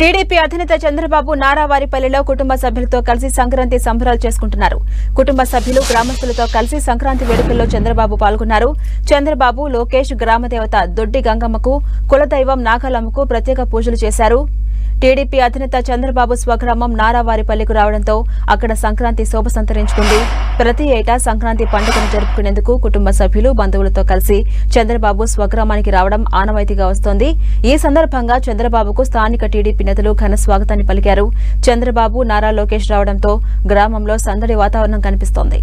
TDP అధినేత చంద్రబాబు నారావారిపల్లిలో కుటుంబ సభ్యులతో కలిసి సంక్రాంతి సంబరాలు చేసుకుంటున్నారు. కుటుంబ సభ్యులు గ్రామస్తులతో కలిసి సంక్రాంతి వేడుకల్లో చంద్రబాబు పాల్గొన్నారు. చంద్రబాబు లోకేష్ గ్రామదేవత దొడ్డి గంగమ్మకు కులదైవం నాగలమ్మకు ప్రత్యేక పూజలు చేశారు. టీడీపీ అధినేత చంద్రబాబు స్వగ్రామం నారావారిపల్లికు రావడంతో అక్కడ సంక్రాంతి శోభ సంతరించుకుంది. ప్రతి ఏటా సంక్రాంతి పండుగను జరుపుకునేందుకు కుటుంబ సభ్యులు బంధువులతో కలిసి చంద్రబాబు స్వగ్రామానికి రావడం ఆనవాయితీగా వస్తోంది. ఈ సందర్భంగా చంద్రబాబుకు స్థానిక టీడీపీ నేతలు ఘన స్వాగతాన్ని పలికారు. చంద్రబాబు నారా లోకేష్ రావడంతో గ్రామంలో సందడి వాతావరణం కనిపిస్తోంది.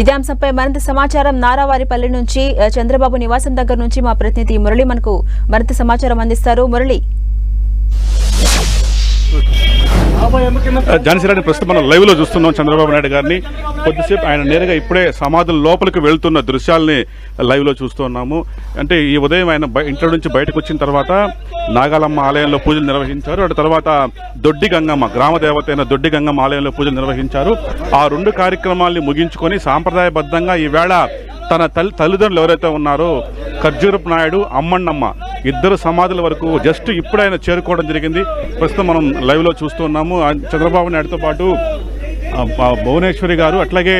ఇదే అంశంపై మరింత సమాచారం నారావారిపల్లి నుంచి చంద్రబాబు నివాసం దగ్గర నుంచి మా ప్రతినిధి మురళి మనకు మరింత సమాచారం అందిస్తారు. మురళి జాన్సీరాణి ప్రస్తుతం మనం లైవ్లో చూస్తున్నాం చంద్రబాబు నాయుడు గారిని. కొద్దిసేపు ఆయన నేరుగా ఇప్పుడే సమాధుల లోపలికి వెళ్తున్న దృశ్యాల్ని లైవ్లో చూస్తున్నాము అంటే ఈ ఉదయం ఆయన బయ- ఇంట్లో నుంచి బయటకు వచ్చిన తర్వాత నాగాలమ్మ ఆలయంలో పూజలు నిర్వహించారు. అటు తర్వాత దొడ్డి గంగమ్మ గ్రామ దేవత అయిన దొడ్డి గంగమ్మ ఆలయంలో పూజలు నిర్వహించారు. ఆ రెండు కార్యక్రమాల్ని ముగించుకొని సాంప్రదాయబద్ధంగా ఈవేళ తన తల్లి తల్లిదండ్రులు ఎవరైతే ఉన్నారో ఖర్జూరపు నాయుడు అమ్మన్నమ్మ ఇద్దరు సమాధుల వరకు జస్ట్ ఇప్పుడు ఆయన చేరుకోవడం జరిగింది. ప్రస్తుతం మనం లైవ్లో చూస్తున్నాము చంద్రబాబు నాయుడుతో పాటు భువనేశ్వరి గారు అట్లాగే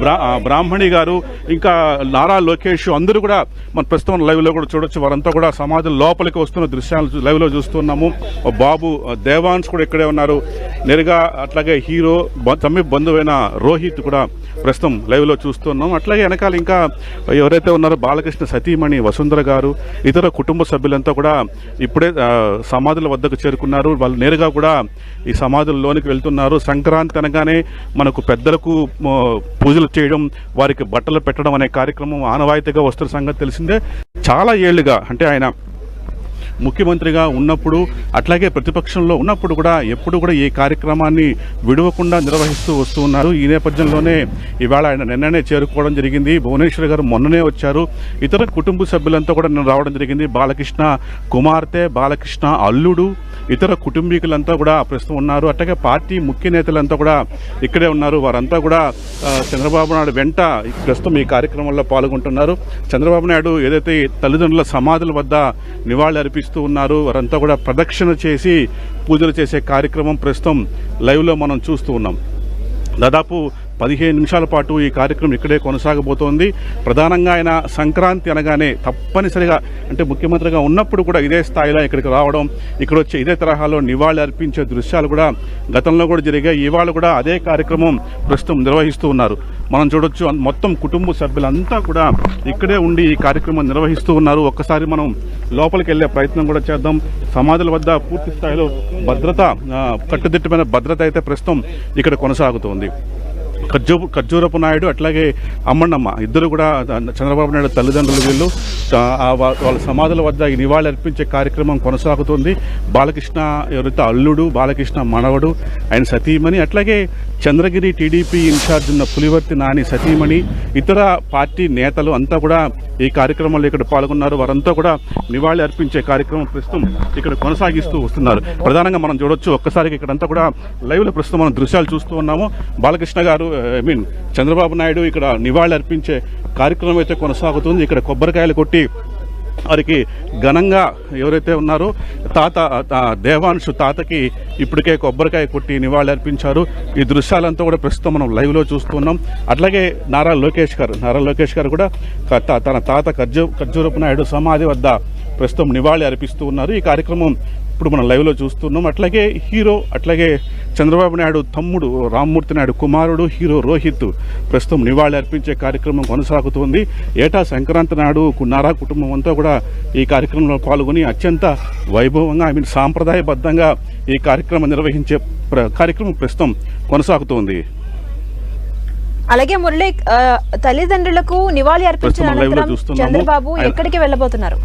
బ్రా బ్రాహ్మణి గారు ఇంకా నారా లోకేష్ అందరూ కూడా మన ప్రస్తుతం లైవ్లో కూడా చూడొచ్చు. వారంతా కూడా సమాజం లోపలికి వస్తున్న దృశ్యాలు లైవ్లో చూస్తున్నాము. ఓ బాబు దేవాన్స్ కూడా ఇక్కడే ఉన్నారు. నేరుగా అట్లాగే హీరో తమ్మి బంధువైన రోహిత్ కూడా ప్రస్తుతం లైవ్లో చూస్తున్నాం. అట్లాగే వెనకాల ఇంకా ఎవరైతే ఉన్నారో బాలకృష్ణ సతీమణి వసుంధర గారు ఇతర కుటుంబ సభ్యులంతా కూడా ఇప్పుడే సమాధుల వద్దకు చేరుకున్నారు. వాళ్ళు నేరుగా కూడా ఈ సమాధుల్లోనికి వెళ్తున్నారు. సంక్రాంతి అనగానే మనకు పెద్దలకు పూజలు చేయడం వారికి బట్టలు పెట్టడం అనే కార్యక్రమం ఆనవాయితీగా వస్తున్న సంగతి తెలిసిందే. చాలా ఏళ్ళుగా అంటే ఆయన ముఖ్యమంత్రిగా ఉన్నప్పుడు అట్లాగే ప్రతిపక్షంలో ఉన్నప్పుడు కూడా ఎప్పుడు కూడా ఈ కార్యక్రమాన్ని విడవకుండా నిర్వహిస్తూ వస్తూ ఉన్నారు. ఈ నేపథ్యంలోనే ఇవాళ ఆయన నిన్ననే చేరుకోవడం జరిగింది. భువనేశ్వర్ గారు మొన్ననే వచ్చారు. ఇతర కుటుంబ సభ్యులంతా కూడా నిన్న రావడం జరిగింది. బాలకృష్ణ కుమార్తె బాలకృష్ణ అల్లుడు ఇతర కుటుంబీకులంతా కూడా ప్రస్తుతం ఉన్నారు. అట్లాగే పార్టీ ముఖ్య నేతలంతా కూడా ఇక్కడే ఉన్నారు. వారంతా కూడా చంద్రబాబు నాయుడు వెంట ప్రస్తుతం ఈ కార్యక్రమంలో పాల్గొంటున్నారు. చంద్రబాబు నాయుడు ఏదైతే తల్లిదండ్రుల సమాధుల వద్ద నివాళి అర్పిస్తూ ఉన్నారు. వారంతా కూడా ప్రదక్షిణ చేసి పూజలు చేసే కార్యక్రమం ప్రస్తుతం లైవ్లో మనం చూస్తూ ఉన్నాం. దాదాపు పదిహేను నిమిషాల పాటు ఈ కార్యక్రమం ఇక్కడే కొనసాగబోతోంది. ప్రధానంగా ఆయన సంక్రాంతి అనగానే తప్పనిసరిగా అంటే ముఖ్యమంత్రిగా ఉన్నప్పుడు కూడా ఇదే స్థాయిలో ఇక్కడికి రావడం ఇక్కడ వచ్చే ఇదే తరహాలో నివాళి అర్పించే దృశ్యాలు కూడా గతంలో కూడా జరిగాయి. ఇవాళ కూడా అదే కార్యక్రమం ప్రస్తుతం నిర్వహిస్తూ ఉన్నారు. మనం చూడొచ్చు మొత్తం కుటుంబ సభ్యులంతా కూడా ఇక్కడే ఉండి ఈ కార్యక్రమం నిర్వహిస్తూ ఉన్నారు. ఒక్కసారి మనం లోపలికి వెళ్ళే ప్రయత్నం కూడా చేద్దాం. సమాధుల వద్ద పూర్తి స్థాయిలో భద్రత కట్టుదిట్టమైన భద్రత అయితే ప్రస్తుతం ఇక్కడ కొనసాగుతోంది. ఖర్జూ ఖర్జూరపు నాయుడు అట్లాగే అమ్మన్నమ్మ ఇద్దరు కూడా చంద్రబాబు నాయుడు తల్లిదండ్రులు వీళ్ళు. వాళ్ళ సమాధుల వద్ద ఈ నివాళి అర్పించే కార్యక్రమం కొనసాగుతుంది. బాలకృష్ణ ఎవరైతే అల్లుడు బాలకృష్ణ మనవడు ఆయన సతీమణి అట్లాగే చంద్రగిరి టీడీపీ ఇన్ఛార్జ్ ఉన్న పులివర్తి నాని సతీమణి ఇతర పార్టీ నేతలు అంతా కూడా ఈ కార్యక్రమంలో ఇక్కడ పాల్గొన్నారు. వారంతా కూడా నివాళి అర్పించే కార్యక్రమం ప్రస్తుతం ఇక్కడ కొనసాగిస్తూ వస్తున్నారు. ప్రధానంగా మనం చూడొచ్చు ఒక్కసారికి ఇక్కడంతా కూడా లైవ్లో ప్రస్తుతం మనం దృశ్యాలు చూస్తూ ఉన్నాము. బాలకృష్ణ గారు ఐ మీన్ చంద్రబాబు నాయుడు ఇక్కడ నివాళి అర్పించే కార్యక్రమం అయితే కొనసాగుతుంది. ఇక్కడ కొబ్బరికాయలు కొట్టి వారికి ఘనంగా ఎవరైతే ఉన్నారో తాత దేవాంశు తాతకి ఇప్పటికే కొబ్బరికాయ కొట్టి నివాళి అర్పించారు. ఈ దృశ్యాలంతా కూడా ప్రస్తుతం మనం లైవ్లో చూస్తున్నాం. అట్లాగే నారా లోకేష్ గారు నారా లోకేష్ గారు కూడా తన తాత ఖర్జూ ఖర్జూరపు నాయుడు సమాధి వద్ద ప్రస్తుతం నివాళి అర్పిస్తూ ఉన్నారు. ఈ కార్యక్రమం ఇప్పుడు మనం లైవ్లో చూస్తున్నాం. అట్లాగే హీరో అట్లాగే చంద్రబాబు నాయుడు తమ్ముడు రామ్మూర్తి నాయుడు కుమారుడు హీరో రోహిత్ ప్రస్తుతం నివాళి అర్పించే కార్యక్రమం కొనసాగుతోంది. ఏటా సంక్రాంతి నాడు నారా కుటుంబం అంతా కూడా ఈ కార్యక్రమంలో పాల్గొని అత్యంత వైభవంగా ఐ మీన్ సాంప్రదాయబద్ధంగా ఈ కార్యక్రమం నిర్వహించే కార్యక్రమం ప్రస్తుతం కొనసాగుతోంది. అలాగే మురళి తల్లిదండ్రులకు నివాళి అర్పించిన. చంద్రబాబు ఎక్కడికి వెళ్ళబోతున్నారు?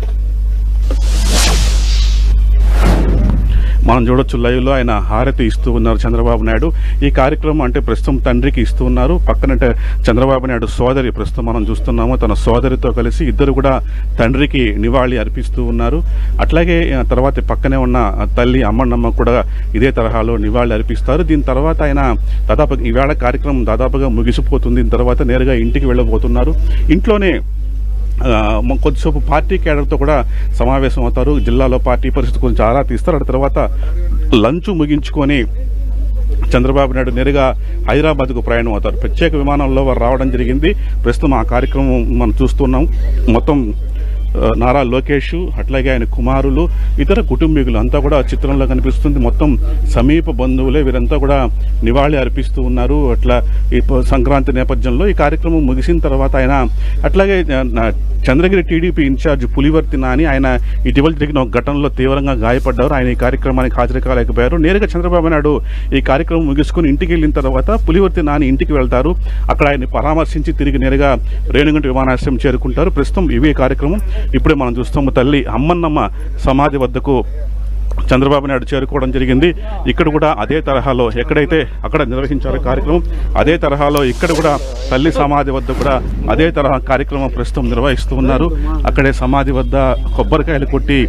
మనం చూడొచ్చు లైవ్లో ఆయన హారతి ఇస్తూ ఉన్నారు చంద్రబాబు నాయుడు. ఈ కార్యక్రమం అంటే ప్రస్తుతం తండ్రికి ఇస్తూ ఉన్నారు. పక్కనంటే చంద్రబాబు నాయుడు సోదరి ప్రస్తుతం మనం చూస్తున్నాము. తన సోదరితో కలిసి ఇద్దరు కూడా తండ్రికి నివాళి అర్పిస్తూ ఉన్నారు. అట్లాగే తర్వాత పక్కనే ఉన్న తల్లి అమ్మన్నమ్మ కూడా ఇదే తరహాలో నివాళి అర్పిస్తారు. దీని తర్వాత ఆయన దాదాపు ఈవేళ కార్యక్రమం దాదాపుగా ముగిసిపోతుంది. దీని తర్వాత నేరుగా ఇంటికి వెళ్ళబోతున్నారు. ఇంట్లోనే కొద్దిసేపు పార్టీ కేడర్తో కూడా సమావేశం అవుతారు. జిల్లాలో పార్టీ పరిస్థితి గురించి ఆరా తీస్తారు. ఆ తర్వాత లంచ్ ముగించుకొని చంద్రబాబు నాయుడు నేరుగా హైదరాబాద్కు ప్రయాణం అవుతారు. ప్రత్యేక విమానంలో వారు రావడం జరిగింది. ప్రస్తుతం ఆ కార్యక్రమం మనం చూస్తున్నాం. మొత్తం నారా లోకేష్ అట్లాగే ఆయన కుమారులు ఇతర కుటుంబీకులు అంతా కూడా చిత్రంలో కనిపిస్తుంది. మొత్తం సమీప బంధువులే వీరంతా కూడా నివాళి అర్పిస్తూ ఉన్నారు. అట్లా ఈ సంక్రాంతి నేపథ్యంలో ఈ కార్యక్రమం ముగిసిన తర్వాత ఆయన అట్లాగే చంద్రగిరి టీడీపీ ఇన్ఛార్జ్ పులివర్తి నాని ఆయన ఇటీవల జరిగిన ఒక ఘటనలో తీవ్రంగా గాయపడ్డారు. ఆయన ఈ కార్యక్రమానికి హాజరు కాలేకపోయారు నేరుగా చంద్రబాబు నాయుడు ఈ కార్యక్రమం ముగించుకుని ఇంటికి వెళ్ళిన తర్వాత పులివర్తి నాని ఇంటికి వెళ్తారు. అక్కడ ఆయన పరామర్శించి తిరిగి నేరుగా రేణుగుంట విమానాశ్రయం చేరుకుంటారు. ప్రస్తుతం ఇవే కార్యక్రమం. ఇప్పుడే మనం చూస్తాము తల్లి అమ్మన్నమ్మ సమాధి వద్దకు చంద్రబాబు నాయుడు చేరుకోవడం జరిగింది. ఇక్కడ కూడా అదే తరహాలో ఎక్కడైతే అక్కడ నిర్వహించారో కార్యక్రమం అదే తరహాలో ఇక్కడ కూడా తల్లి సమాధి వద్ద కూడా అదే తరహా కార్యక్రమం ప్రస్తుతం నిర్వహిస్తూ ఉన్నారు. అక్కడే సమాధి వద్ద కొబ్బరికాయలు కొట్టి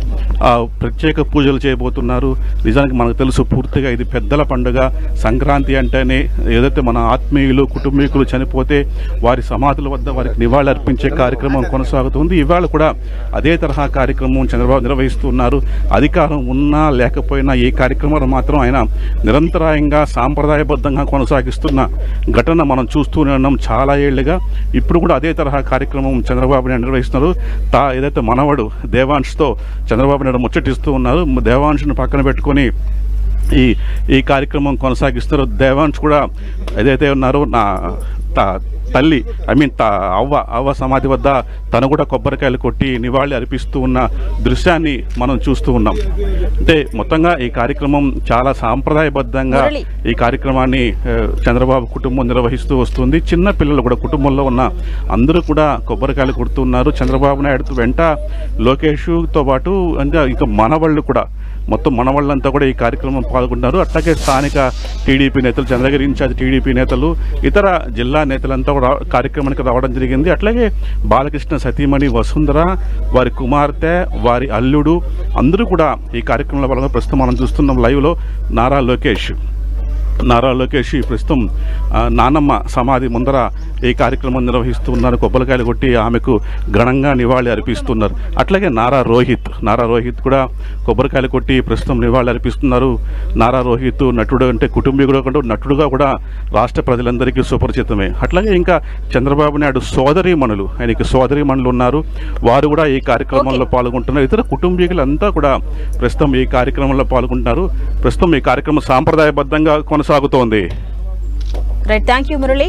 ప్రత్యేక పూజలు చేయబోతున్నారు. నిజానికి మనకు తెలుసు పూర్తిగా ఇది పెద్దల పండుగ. సంక్రాంతి అంటేనే ఏదైతే మన ఆత్మీయులు కుటుంబీకులు చనిపోతే వారి సమాధుల వద్ద వారికి నివాళులు అర్పించే కార్యక్రమం కొనసాగుతుంది ఇవాళ కూడా అదే తరహా కార్యక్రమం చంద్రబాబు నిర్వహిస్తున్నారు అధికారం ఉన్న లేకపోయినా ఈ కార్యక్రమాలు మాత్రం ఆయన నిరంతరాయంగా సాంప్రదాయబద్ధంగా కొనసాగిస్తున్న ఘటన మనం చూస్తూనే ఉన్నాం చాలా ఏళ్ళుగా ఇప్పుడు కూడా అదే తరహా కార్యక్రమం చంద్రబాబు నాయుడు నిర్వహిస్తున్నారు. తా ఏదైతే మనవడు దేవాంష్తో చంద్రబాబు నాయుడు ముచ్చటిస్తూ ఉన్నారు దేవాంష్ను పక్కన పెట్టుకొని ఈ ఈ కార్యక్రమం కొనసాగిస్తారు దేవాంశ్ కూడా ఏదైతే ఉన్నారో నా త- తల్లి ఐ మీన్ అవ్వ అవ్వ సమాధి వద్ద తను కూడా కొబ్బరికాయలు కొట్టి నివాళి అర్పిస్తూ ఉన్న దృశ్యాన్ని మనం చూస్తూ ఉన్నాం. అంటే మొత్తంగా ఈ కార్యక్రమం చాలా సాంప్రదాయబద్ధంగా. ఈ కార్యక్రమాన్ని చంద్రబాబు కుటుంబం నిర్వహిస్తూ వస్తుంది. చిన్న పిల్లలు కూడా కుటుంబంలో ఉన్న అందరూ కూడా కొబ్బరికాయలు కొడుతున్నారు. చంద్రబాబు నాయుడు వెంట లోకేష్తో పాటు ఇంకా ఇంకా మనవాళ్ళు కూడా మొత్తం మనవాళ్ళంతా కూడా ఈ కార్యక్రమం పాల్గొన్నారు. అట్లాగే స్థానిక టీడీపీ నేతలు చంద్రగిరి ఇన్ఛార్జ్ టీడీపీ నేతలు ఇతర జిల్లా నేతలంతా కూడా కార్యక్రమానికి రావడం జరిగింది. అట్లాగే బాలకృష్ణ సతీమణి వసుంధర వారి కుమార్తె వారి అల్లుడు అందరూ కూడా ఈ కార్యక్రమంలో పాల్గొన్న ప్రస్తుతం మనం చూస్తున్నాం లైవ్లో నారా లోకేష్. నారా లోకేష్ ప్రస్తుతం నానమ్మ సమాధి ముందర ఈ కార్యక్రమం నిర్వహిస్తూ ఉన్నారు కొబ్బరికాయలు కొట్టి ఆమెకు ఘనంగా నివాళి అర్పిస్తున్నారు. అట్లాగే నారా రోహిత్ నారా రోహిత్ కూడా కొబ్బరికాయలు కొట్టి ప్రస్తుతం నివాళి అర్పిస్తున్నారు. నారా రోహిత్ నటుడు అంటే కుటుంబీకుడు కంటే నటుడుగా కూడా రాష్ట్ర ప్రజలందరికీ సుపరిచితమే. అట్లాగే ఇంకా చంద్రబాబు నాయుడు సోదరీమణులు ఆయనకి సోదరీమణులు ఉన్నారు. వారు కూడా ఈ కార్యక్రమంలో పాల్గొంటున్నారు. ఇతర కుటుంబీకులంతా కూడా ప్రస్తుతం ఈ కార్యక్రమంలో పాల్గొంటున్నారు. ప్రస్తుతం ఈ కార్యక్రమం సాంప్రదాయబద్ధంగా కొనసాగుతోంది. Right thank you Murali